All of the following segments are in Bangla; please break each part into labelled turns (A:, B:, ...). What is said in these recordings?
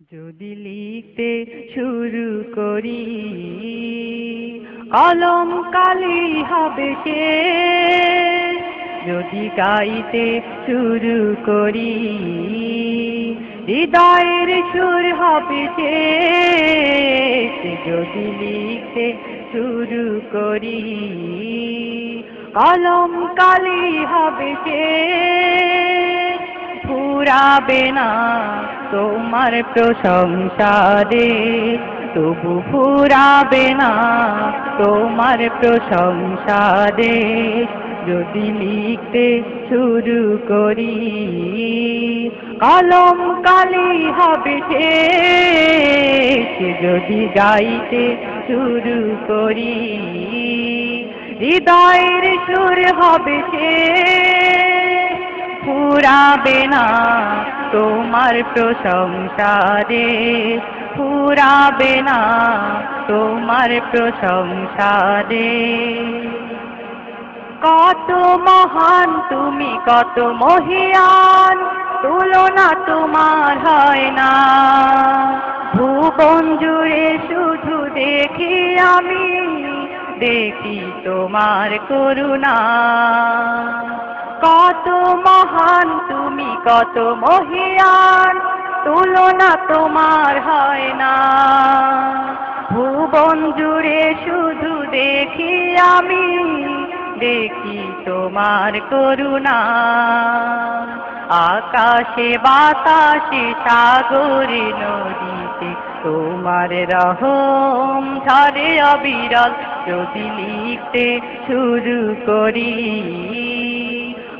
A: যদি লিখতে শুরু করি কলম কালি হবে সে যদি গাইতে শুরু করি, হৃদয়ের সুর হবে সে যদি লিখতে শুরু করি কলম কালি হবে সে ফুরাবে না তোমার প্রশংসারে তবু ফুরাবে না তোমার প্রশংসারে যদি লিখতে শুরু করি, কলম কালি হবে সে যদি গাইতে শুরু করি, হৃদয়ের সুর হবে সে ফুরাবে না তোমার প্রশংসারে ফুরাবে না তোমার প্রশংসারে কত মহান তুমি, কত মহিয়ান, তুলনা তোমার হয় না। ভুবন জুড়ে শুধু দেখি আমি, দেখি তোমার করুণা। কত মহান, তুমি কত মহিয়ান, তুলনা তোমার হয় না। ভুবন জুড়ে শুধু দেখি আমি, দেখি তোমার করুণা। আকাশে, বাতাসে, সাগরে, নদীতে তোমার রহম ঝরে অবিরল। যদি লিখতে শুরু করি।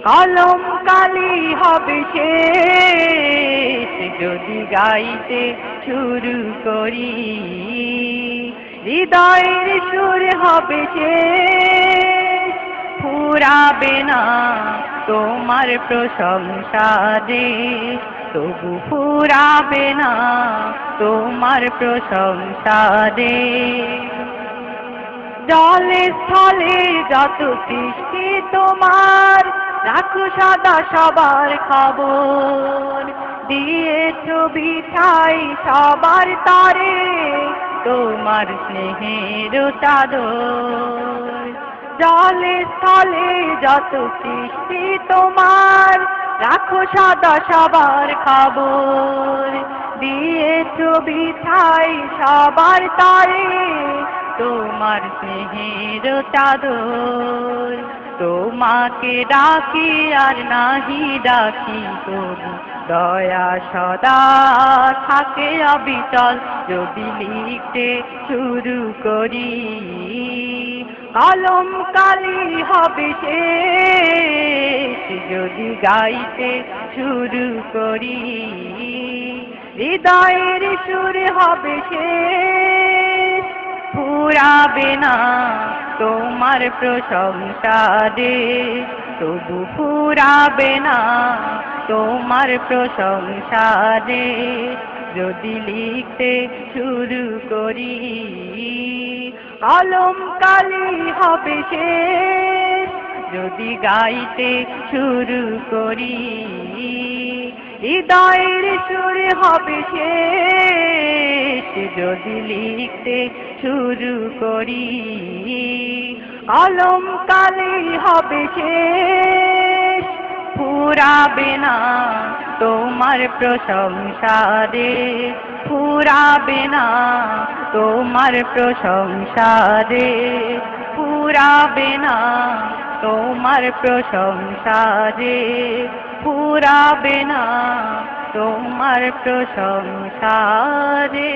A: কলম কালি হবে সে যদি গাইতে শুরু করি, হৃদয়ের সুর হবে সে ফুরাবে না তোমার প্রশংসা দে তবু ফুরাবে না তোমার প্রশংসা দে জলে স্থলে যত সৃষ্টি তোমার রাখো সদা সবার খবর দিয়েছ বিঠাই সবার তারে, তোমার স্নেহের চাদর। জলে স্থলে যত সৃষ্টি তোমার, রাখো সদা সবার খবর দিয়েছ বিঠাই সবার তারে, তোমার স্নেহের চাদর। তোমাকে ডাকি আর নাহি ডাকি তবু। দয়া সদা থাকে অবিচল, যদি লিখতে শুরু করি। কলম কালি হবে যদি গাইতে শুরু করি। হৃদয়ের সুর হবে সে ফুরাবে না তোমার প্রশংসা দে তবু ফুরাবে না তোমার প্রশংসা দে যদি লিখতে শুরু করি কলম কালি হবে সে। যদি গাইতে শুরু করি, হৃদয়ের সুর হবে সে যদি লিখতে শুরু করি কলম কালি হবে সে ফুরাবে না তোমার প্রশংসা রে, ফুরাবে না তোমার প্রশংসা রে, ফুরাবে না তোমার প্রশংসা রে পুরাবে না তোমার প্রশংসা রে